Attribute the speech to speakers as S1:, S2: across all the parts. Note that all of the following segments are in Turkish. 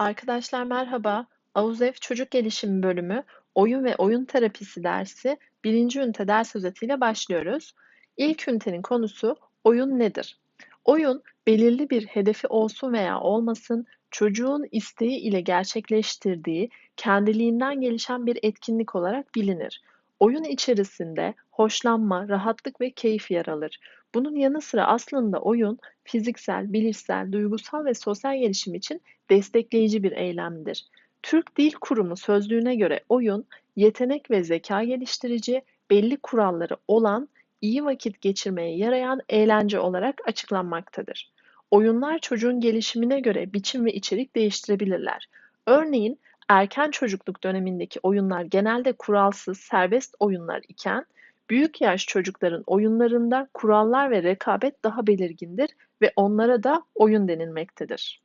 S1: Arkadaşlar merhaba. AUZEF Çocuk Gelişimi Bölümü Oyun ve Oyun Terapisi dersi birinci ünite ders özetiyle başlıyoruz. İlk ünitenin konusu oyun nedir? Oyun, belirli bir hedefi olsun veya olmasın, çocuğun isteği ile gerçekleştirdiği, kendiliğinden gelişen bir etkinlik olarak bilinir. Oyun içerisinde hoşlanma, rahatlık ve keyif yer alır. Bunun yanı sıra aslında oyun fiziksel, bilişsel, duygusal ve sosyal gelişim için destekleyici bir eylemdir. Türk Dil Kurumu sözlüğüne göre oyun, yetenek ve zeka geliştirici, belli kuralları olan, iyi vakit geçirmeye yarayan eğlence olarak açıklanmaktadır. Oyunlar çocuğun gelişimine göre biçim ve içerik değiştirebilirler. Örneğin erken çocukluk dönemindeki oyunlar genelde kuralsız, serbest oyunlar iken büyük yaş çocukların oyunlarında kurallar ve rekabet daha belirgindir ve onlara da oyun denilmektedir.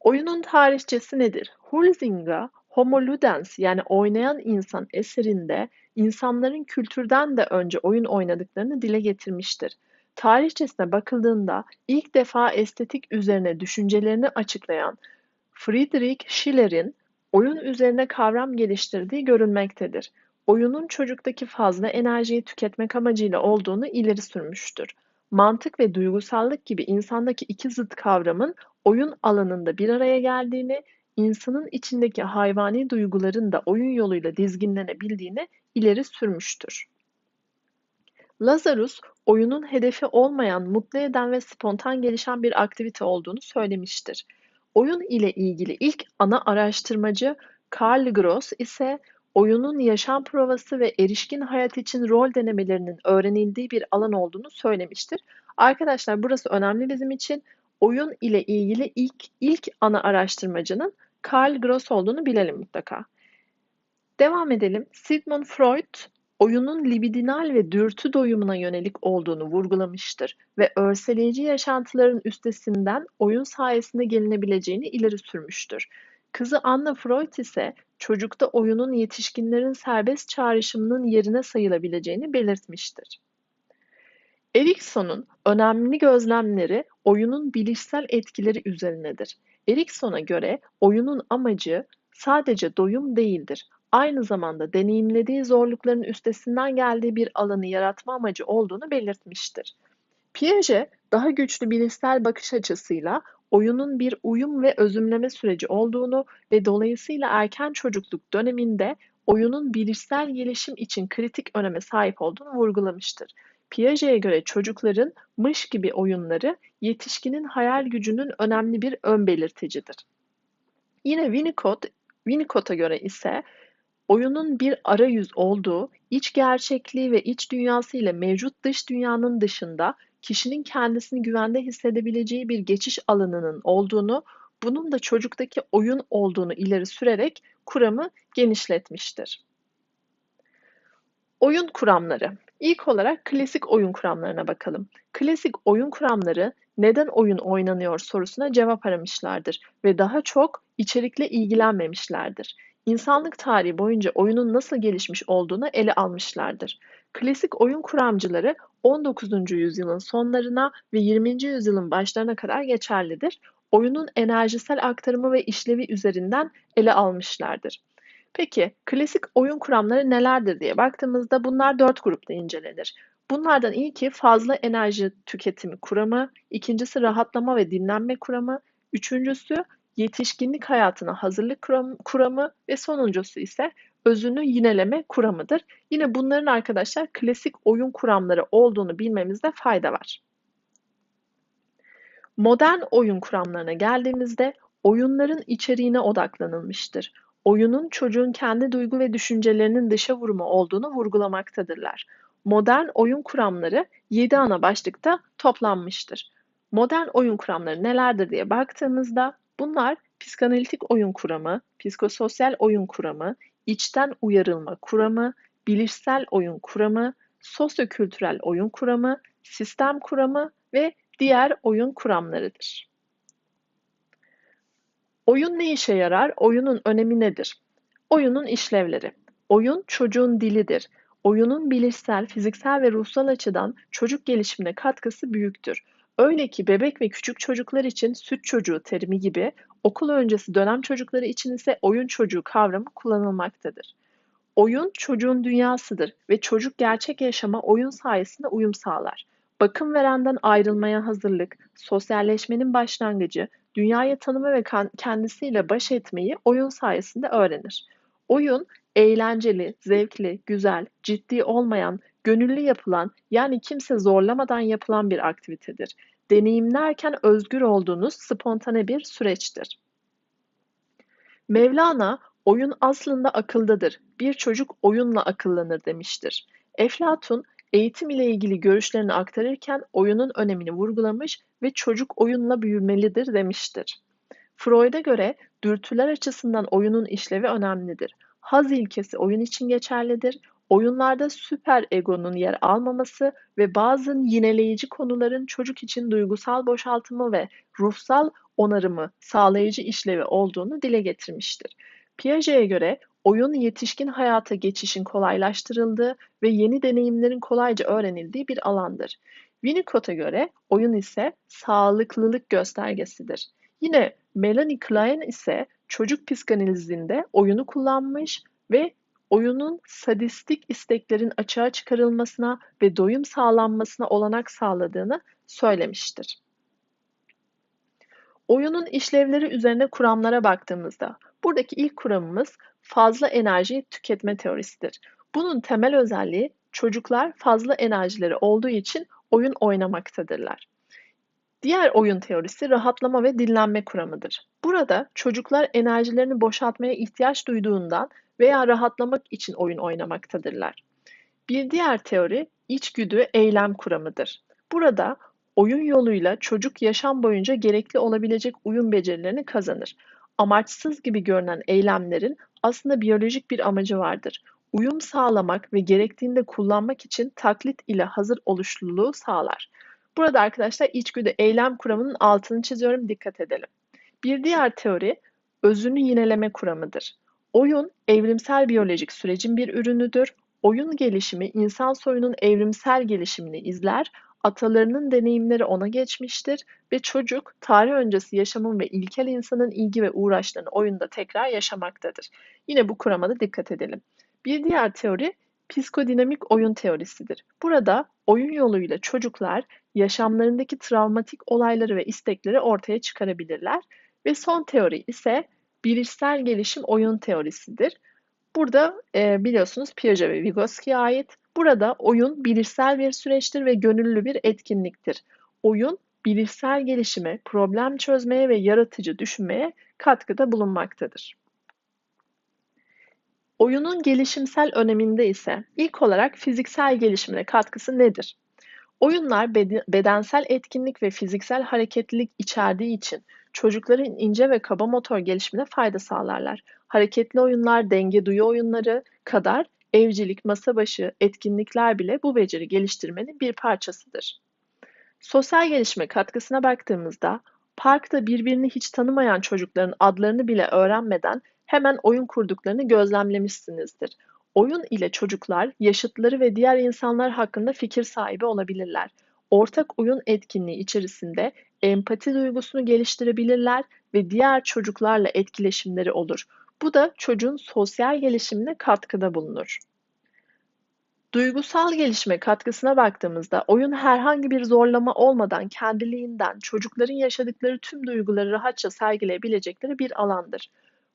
S1: Oyunun tarihçesi nedir? Huizinga, Homo Ludens yani oynayan insan eserinde insanların kültürden de önce oyun oynadıklarını dile getirmiştir. Tarihçesine bakıldığında ilk defa estetik üzerine düşüncelerini açıklayan Friedrich Schiller'in oyun üzerine kavram geliştirdiği görülmektedir. Oyunun çocuktaki fazla enerjiyi tüketmek amacıyla olduğunu ileri sürmüştür. Mantık ve duygusallık gibi insandaki iki zıt kavramın oyun alanında bir araya geldiğini, insanın içindeki hayvani duyguların da oyun yoluyla dizginlenebildiğini ileri sürmüştür. Lazarus, oyunun hedefi olmayan, mutlu eden ve spontan gelişen bir aktivite olduğunu söylemiştir. Oyun ile ilgili ilk ana araştırmacı Karl Gross ise oyunun yaşam provası ve erişkin hayat için rol denemelerinin öğrenildiği bir alan olduğunu söylemiştir. Arkadaşlar burası önemli bizim için. Oyun ile ilgili ilk ilk ana araştırmacının Karl Gross olduğunu bilelim mutlaka. Devam edelim. Sigmund Freud oyunun libidinal ve dürtü doyumuna yönelik olduğunu vurgulamıştır ve örseleyici yaşantıların üstesinden oyun sayesinde gelinebileceğini ileri sürmüştür. Kızı Anna Freud ise çocukta oyunun yetişkinlerin serbest çağrışımının yerine sayılabileceğini belirtmiştir. Erikson'un önemli gözlemleri oyunun bilişsel etkileri üzerinedir. Erikson'a göre oyunun amacı sadece doyum değildir. Aynı zamanda deneyimlediği zorlukların üstesinden geldiği bir alanı yaratma amacı olduğunu belirtmiştir. Piaget daha güçlü bilişsel bakış açısıyla oyunun bir uyum ve özümleme süreci olduğunu ve dolayısıyla erken çocukluk döneminde oyunun bilişsel gelişim için kritik öneme sahip olduğunu vurgulamıştır. Piaget'e göre çocukların mış gibi oyunları yetişkinin hayal gücünün önemli bir ön belirticidir. Yine Winnicott, Winnicott'a göre ise oyunun bir arayüz olduğu, iç gerçekliği ve iç dünyası ile mevcut dış dünyanın dışında kişinin kendisini güvende hissedebileceği bir geçiş alanının olduğunu, bunun da çocuktaki oyun olduğunu ileri sürerek kuramı genişletmiştir. Oyun kuramları. İlk olarak klasik oyun kuramlarına bakalım. Klasik oyun kuramları neden oyun oynanıyor sorusuna cevap aramışlardır ve daha çok içerikle ilgilenmemişlerdir. İnsanlık tarihi boyunca oyunun nasıl gelişmiş olduğunu ele almışlardır. Klasik oyun kuramcıları 19. yüzyılın sonlarına ve 20. yüzyılın başlarına kadar geçerlidir. Oyunun enerjisel aktarımı ve işlevi üzerinden ele almışlardır. Peki klasik oyun kuramları nelerdir diye baktığımızda bunlar dört grupta incelenir. Bunlardan ilki fazla enerji tüketimi kuramı, ikincisi rahatlama ve dinlenme kuramı, üçüncüsü yetişkinlik hayatına hazırlık kuramı ve sonuncusu ise özünü yineleme kuramıdır. Yine bunların arkadaşlar klasik oyun kuramları olduğunu bilmemizde fayda var. Modern oyun kuramlarına geldiğimizde oyunların içeriğine odaklanılmıştır. Oyunun çocuğun kendi duygu ve düşüncelerinin dışa vurumu olduğunu vurgulamaktadırlar. Modern oyun kuramları 7 ana başlıkta toplanmıştır. Modern oyun kuramları nelerdir diye baktığımızda bunlar psikanalitik oyun kuramı, psikososyal oyun kuramı, içten uyarılma kuramı, bilişsel oyun kuramı, sosyokültürel oyun kuramı, sistem kuramı ve diğer oyun kuramlarıdır. Oyun ne işe yarar? Oyunun önemi nedir? Oyunun işlevleri. Oyun çocuğun dilidir. Oyunun bilişsel, fiziksel ve ruhsal açıdan çocuk gelişimine katkısı büyüktür. Öyle ki bebek ve küçük çocuklar için süt çocuğu terimi gibi, okul öncesi dönem çocukları için ise oyun çocuğu kavramı kullanılmaktadır. Oyun çocuğun dünyasıdır ve çocuk gerçek yaşama oyun sayesinde uyum sağlar. Bakım verenden ayrılmaya hazırlık, sosyalleşmenin başlangıcı, dünyayı tanıma ve kendisiyle baş etmeyi oyun sayesinde öğrenir. Oyun, eğlenceli, zevkli, güzel, ciddi olmayan, gönüllü yapılan yani kimse zorlamadan yapılan bir aktivitedir. Deneyimlerken özgür olduğunuz spontane bir süreçtir. Mevlana, oyun aslında akıldadır. Bir çocuk oyunla akıllanır demiştir. Eflatun, eğitim ile ilgili görüşlerini aktarırken oyunun önemini vurgulamış ve çocuk oyunla büyümelidir demiştir. Freud'a göre dürtüler açısından oyunun işlevi önemlidir. Haz ilkesi oyun için geçerlidir. Oyunlarda süper egonun yer almaması ve bazı yineleyici konuların çocuk için duygusal boşaltımı ve ruhsal onarımı sağlayıcı işlevi olduğunu dile getirmiştir. Piaget'e göre oyun yetişkin hayata geçişin kolaylaştırıldığı ve yeni deneyimlerin kolayca öğrenildiği bir alandır. Winnicott'a göre oyun ise sağlıklılık göstergesidir. Yine Melanie Klein ise çocuk psikanalizinde oyunu kullanmış ve oyunun sadistik isteklerin açığa çıkarılmasına ve doyum sağlanmasına olanak sağladığını söylemiştir. Oyunun işlevleri üzerine kuramlara baktığımızda buradaki ilk kuramımız fazla enerji tüketme teorisidir. Bunun temel özelliği çocuklar fazla enerjileri olduğu için oyun oynamaktadırlar. Diğer oyun teorisi rahatlama ve dinlenme kuramıdır. Burada çocuklar enerjilerini boşaltmaya ihtiyaç duyduğundan veya rahatlamak için oyun oynamaktadırlar. Bir diğer teori içgüdü eylem kuramıdır. Burada oyun yoluyla çocuk yaşam boyunca gerekli olabilecek uyum becerilerini kazanır. Amaçsız gibi görünen eylemlerin aslında biyolojik bir amacı vardır. Uyum sağlamak ve gerektiğinde kullanmak için taklit ile hazır oluşluluğu sağlar. Burada arkadaşlar içgüdü eylem kuramının altını çiziyorum dikkat edelim. Bir diğer teori özünü yineleme kuramıdır. Oyun evrimsel biyolojik sürecin bir ürünüdür. Oyun gelişimi insan soyunun evrimsel gelişimini izler, atalarının deneyimleri ona geçmiştir ve çocuk tarih öncesi yaşamın ve ilkel insanın ilgi ve uğraşlarını oyunda tekrar yaşamaktadır. Yine bu kurama da dikkat edelim. Bir diğer teori psikodinamik oyun teorisidir. Burada oyun yoluyla çocuklar yaşamlarındaki travmatik olayları ve istekleri ortaya çıkarabilirler ve son teori ise bilişsel gelişim oyun teorisidir. Burada e, biliyorsunuz Piaget ve Vygotsky'ye ait. Burada oyun bilişsel bir süreçtir ve gönüllü bir etkinliktir. Oyun bilişsel gelişime, problem çözmeye ve yaratıcı düşünmeye katkıda bulunmaktadır. Oyunun gelişimsel öneminde ise ilk olarak fiziksel gelişimine katkısı nedir? Oyunlar bedensel etkinlik ve fiziksel hareketlilik içerdiği için çocukların ince ve kaba motor gelişimine fayda sağlarlar. Hareketli oyunlar, denge duyu oyunları kadar evcilik, masa başı etkinlikler bile bu beceri geliştirmenin bir parçasıdır. Sosyal gelişime katkısına baktığımızda parkta birbirini hiç tanımayan çocukların adlarını bile öğrenmeden hemen oyun kurduklarını gözlemlemişsinizdir. Oyun ile çocuklar yaşıtları ve diğer insanlar hakkında fikir sahibi olabilirler. Ortak oyun etkinliği içerisinde empati duygusunu geliştirebilirler ve diğer çocuklarla etkileşimleri olur. Bu da çocuğun sosyal gelişimine katkıda bulunur. Duygusal gelişime katkısına baktığımızda oyun herhangi bir zorlama olmadan kendiliğinden çocukların yaşadıkları tüm duyguları rahatça sergileyebilecekleri bir alandır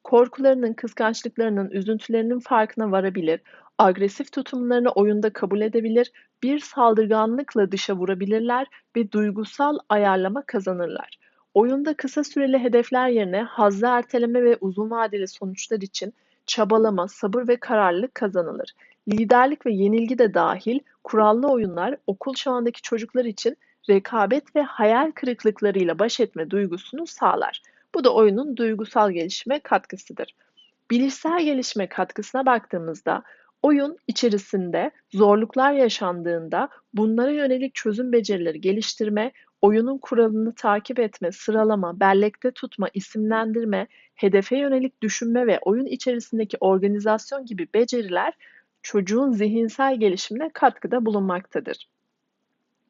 S1: korkularının, kıskançlıklarının, üzüntülerinin farkına varabilir, agresif tutumlarını oyunda kabul edebilir, bir saldırganlıkla dışa vurabilirler ve duygusal ayarlama kazanırlar. Oyunda kısa süreli hedefler yerine hazzı erteleme ve uzun vadeli sonuçlar için çabalama, sabır ve kararlılık kazanılır. Liderlik ve yenilgi de dahil kurallı oyunlar okul çağındaki çocuklar için rekabet ve hayal kırıklıklarıyla baş etme duygusunu sağlar. Bu da oyunun duygusal gelişime katkısıdır. Bilişsel gelişime katkısına baktığımızda oyun içerisinde zorluklar yaşandığında bunlara yönelik çözüm becerileri geliştirme, oyunun kuralını takip etme, sıralama, bellekte tutma, isimlendirme, hedefe yönelik düşünme ve oyun içerisindeki organizasyon gibi beceriler çocuğun zihinsel gelişimine katkıda bulunmaktadır.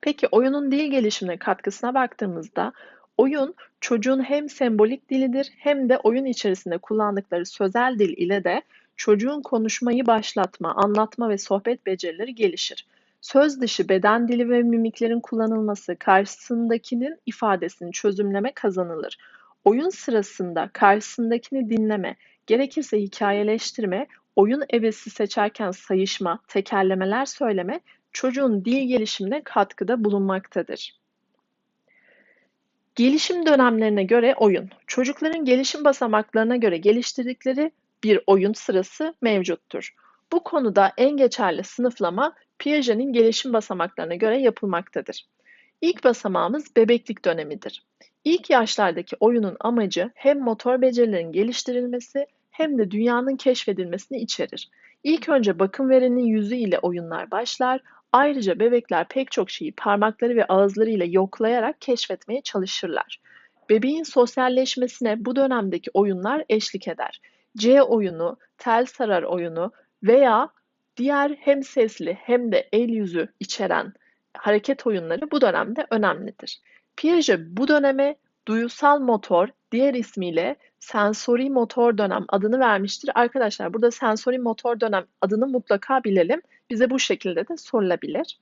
S1: Peki oyunun dil gelişimine katkısına baktığımızda oyun çocuğun hem sembolik dilidir hem de oyun içerisinde kullandıkları sözel dil ile de çocuğun konuşmayı başlatma, anlatma ve sohbet becerileri gelişir. Söz dışı beden dili ve mimiklerin kullanılması karşısındakinin ifadesini çözümleme kazanılır. Oyun sırasında karşısındakini dinleme, gerekirse hikayeleştirme, oyun ebesi seçerken sayışma, tekerlemeler söyleme çocuğun dil gelişimine katkıda bulunmaktadır. Gelişim dönemlerine göre oyun. Çocukların gelişim basamaklarına göre geliştirdikleri bir oyun sırası mevcuttur. Bu konuda en geçerli sınıflama Piaget'in gelişim basamaklarına göre yapılmaktadır. İlk basamağımız bebeklik dönemidir. İlk yaşlardaki oyunun amacı hem motor becerilerin geliştirilmesi hem de dünyanın keşfedilmesini içerir. İlk önce bakım verenin yüzü ile oyunlar başlar, ayrıca bebekler pek çok şeyi parmakları ve ağızları ile yoklayarak keşfetmeye çalışırlar. Bebeğin sosyalleşmesine bu dönemdeki oyunlar eşlik eder. C oyunu, tel sarar oyunu veya diğer hem sesli hem de el yüzü içeren hareket oyunları bu dönemde önemlidir. Piaget bu döneme duyusal motor, diğer ismiyle sensori motor dönem adını vermiştir. Arkadaşlar burada sensori motor dönem adını mutlaka bilelim. Bize bu şekilde de sorulabilir.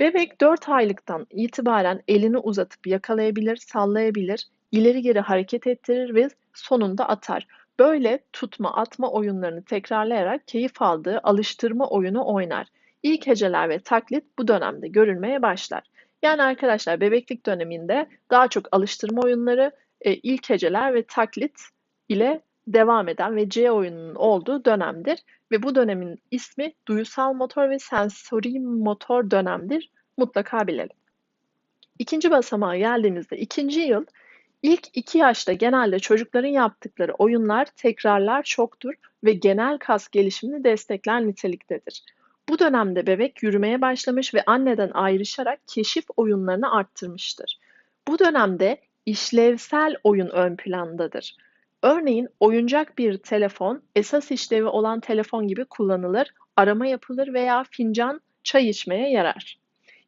S1: Bebek 4 aylıktan itibaren elini uzatıp yakalayabilir, sallayabilir, ileri geri hareket ettirir ve sonunda atar. Böyle tutma atma oyunlarını tekrarlayarak keyif aldığı alıştırma oyunu oynar. İlk heceler ve taklit bu dönemde görülmeye başlar. Yani arkadaşlar bebeklik döneminde daha çok alıştırma oyunları, e, ilk heceler ve taklit ile devam eden ve C oyununun olduğu dönemdir. Ve bu dönemin ismi duyusal motor ve sensori motor dönemdir. Mutlaka bilelim. İkinci basamağa geldiğimizde ikinci yıl ilk iki yaşta genelde çocukların yaptıkları oyunlar tekrarlar çoktur ve genel kas gelişimini destekler niteliktedir. Bu dönemde bebek yürümeye başlamış ve anneden ayrışarak keşif oyunlarını arttırmıştır. Bu dönemde işlevsel oyun ön plandadır. Örneğin oyuncak bir telefon esas işlevi olan telefon gibi kullanılır, arama yapılır veya fincan çay içmeye yarar.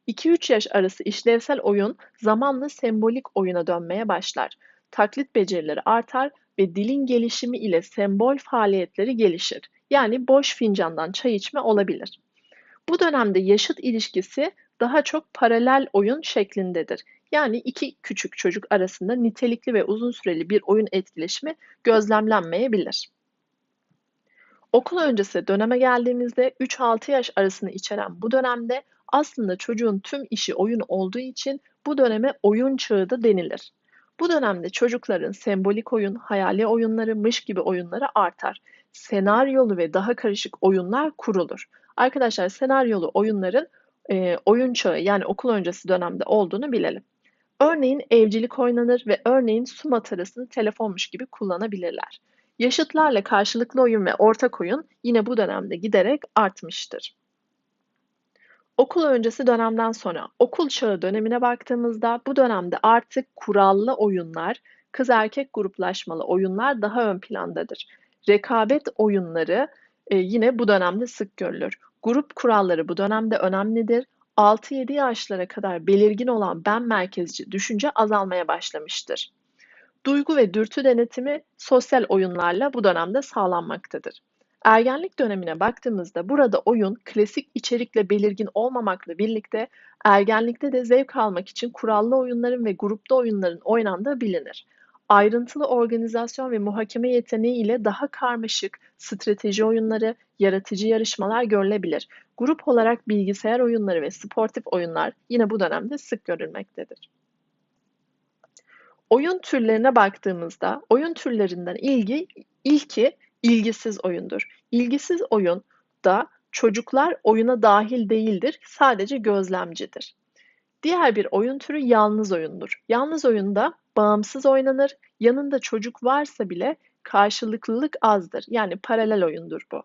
S1: 2-3 yaş arası işlevsel oyun zamanla sembolik oyuna dönmeye başlar. Taklit becerileri artar ve dilin gelişimi ile sembol faaliyetleri gelişir. Yani boş fincandan çay içme olabilir. Bu dönemde yaşıt ilişkisi daha çok paralel oyun şeklindedir. Yani iki küçük çocuk arasında nitelikli ve uzun süreli bir oyun etkileşimi gözlemlenmeyebilir. Okul öncesi döneme geldiğimizde 3-6 yaş arasını içeren bu dönemde aslında çocuğun tüm işi oyun olduğu için bu döneme oyun çağı da denilir. Bu dönemde çocukların sembolik oyun, hayali oyunları, mış gibi oyunları artar. Senaryolu ve daha karışık oyunlar kurulur. Arkadaşlar senaryolu oyunların e, oyun çağı yani okul öncesi dönemde olduğunu bilelim. Örneğin evcilik oynanır ve örneğin su matarasını telefonmuş gibi kullanabilirler. Yaşıtlarla karşılıklı oyun ve ortak oyun yine bu dönemde giderek artmıştır. Okul öncesi dönemden sonra okul çağı dönemine baktığımızda bu dönemde artık kurallı oyunlar, kız erkek gruplaşmalı oyunlar daha ön plandadır. Rekabet oyunları e, yine bu dönemde sık görülür. Grup kuralları bu dönemde önemlidir. 6-7 yaşlara kadar belirgin olan ben merkezci düşünce azalmaya başlamıştır. Duygu ve dürtü denetimi sosyal oyunlarla bu dönemde sağlanmaktadır. Ergenlik dönemine baktığımızda burada oyun klasik içerikle belirgin olmamakla birlikte ergenlikte de zevk almak için kurallı oyunların ve grupta oyunların oynandığı bilinir. Ayrıntılı organizasyon ve muhakeme yeteneği ile daha karmaşık strateji oyunları, yaratıcı yarışmalar görülebilir. Grup olarak bilgisayar oyunları ve sportif oyunlar yine bu dönemde sık görülmektedir. Oyun türlerine baktığımızda oyun türlerinden ilgi ilki ilgisiz oyundur. İlgisiz oyun da çocuklar oyuna dahil değildir, sadece gözlemcidir. Diğer bir oyun türü yalnız oyundur. Yalnız oyunda bağımsız oynanır, yanında çocuk varsa bile karşılıklılık azdır. Yani paralel oyundur bu.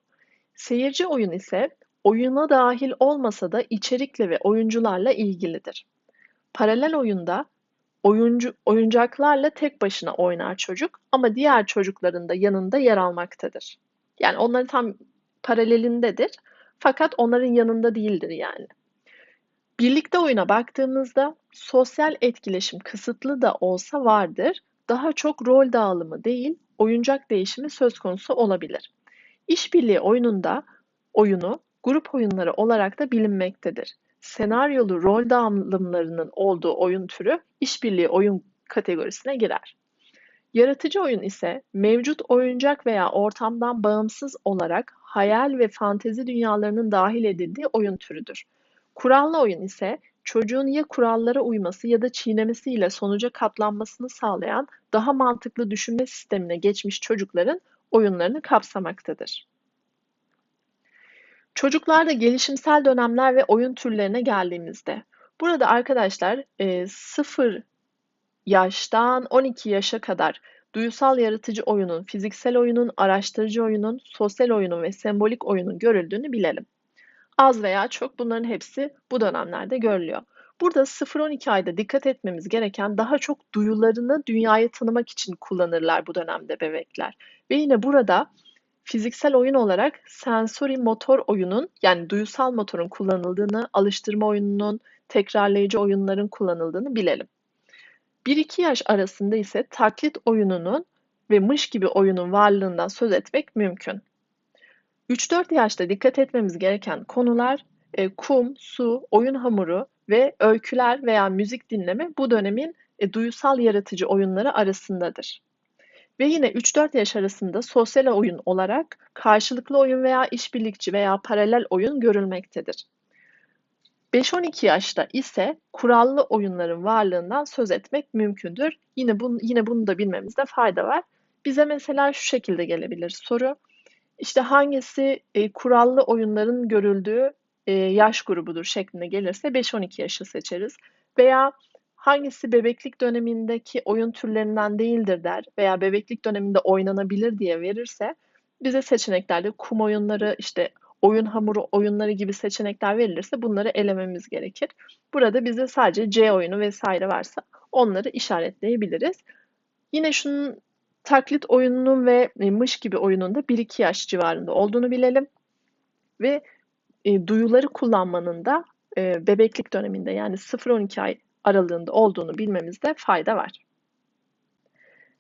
S1: Seyirci oyun ise oyuna dahil olmasa da içerikle ve oyuncularla ilgilidir. Paralel oyunda oyuncu, oyuncaklarla tek başına oynar çocuk ama diğer çocukların da yanında yer almaktadır. Yani onların tam paralelindedir fakat onların yanında değildir yani. Birlikte oyuna baktığımızda sosyal etkileşim kısıtlı da olsa vardır. Daha çok rol dağılımı değil, oyuncak değişimi söz konusu olabilir. İşbirliği oyununda oyunu grup oyunları olarak da bilinmektedir. Senaryolu rol dağılımlarının olduğu oyun türü işbirliği oyun kategorisine girer. Yaratıcı oyun ise mevcut oyuncak veya ortamdan bağımsız olarak hayal ve fantezi dünyalarının dahil edildiği oyun türüdür. Kurallı oyun ise çocuğun ya kurallara uyması ya da çiğnemesiyle sonuca katlanmasını sağlayan daha mantıklı düşünme sistemine geçmiş çocukların oyunlarını kapsamaktadır. Çocuklarda gelişimsel dönemler ve oyun türlerine geldiğimizde burada arkadaşlar 0 yaştan 12 yaşa kadar duyusal yaratıcı oyunun, fiziksel oyunun, araştırıcı oyunun, sosyal oyunun ve sembolik oyunun görüldüğünü bilelim. Az veya çok bunların hepsi bu dönemlerde görülüyor. Burada 0-12 ayda dikkat etmemiz gereken daha çok duyularını dünyayı tanımak için kullanırlar bu dönemde bebekler. Ve yine burada fiziksel oyun olarak sensori motor oyunun yani duyusal motorun kullanıldığını, alıştırma oyununun, tekrarlayıcı oyunların kullanıldığını bilelim. 1-2 yaş arasında ise taklit oyununun ve mış gibi oyunun varlığından söz etmek mümkün. 3-4 yaşta dikkat etmemiz gereken konular e, kum, su, oyun hamuru ve öyküler veya müzik dinleme bu dönemin e, duyusal yaratıcı oyunları arasındadır. Ve yine 3-4 yaş arasında sosyal oyun olarak karşılıklı oyun veya işbirlikçi veya paralel oyun görülmektedir. 5-12 yaşta ise kurallı oyunların varlığından söz etmek mümkündür. Yine, bunu, yine bunu da bilmemizde fayda var. Bize mesela şu şekilde gelebilir soru. İşte hangisi e, kurallı oyunların görüldüğü e, yaş grubudur şeklinde gelirse 5-12 yaşı seçeriz. Veya hangisi bebeklik dönemindeki oyun türlerinden değildir der veya bebeklik döneminde oynanabilir diye verirse bize seçeneklerde kum oyunları, işte oyun hamuru oyunları gibi seçenekler verilirse bunları elememiz gerekir. Burada bize sadece C oyunu vesaire varsa onları işaretleyebiliriz. Yine şunun taklit oyununun ve e, mış gibi oyunun da 1-2 yaş civarında olduğunu bilelim. Ve e, duyuları kullanmanın da e, bebeklik döneminde yani 0-12 ay aralığında olduğunu bilmemizde fayda var.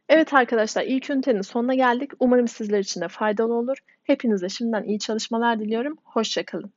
S1: Evet arkadaşlar ilk ünitenin sonuna geldik. Umarım sizler için de faydalı olur. Hepinize şimdiden iyi çalışmalar diliyorum. Hoşçakalın.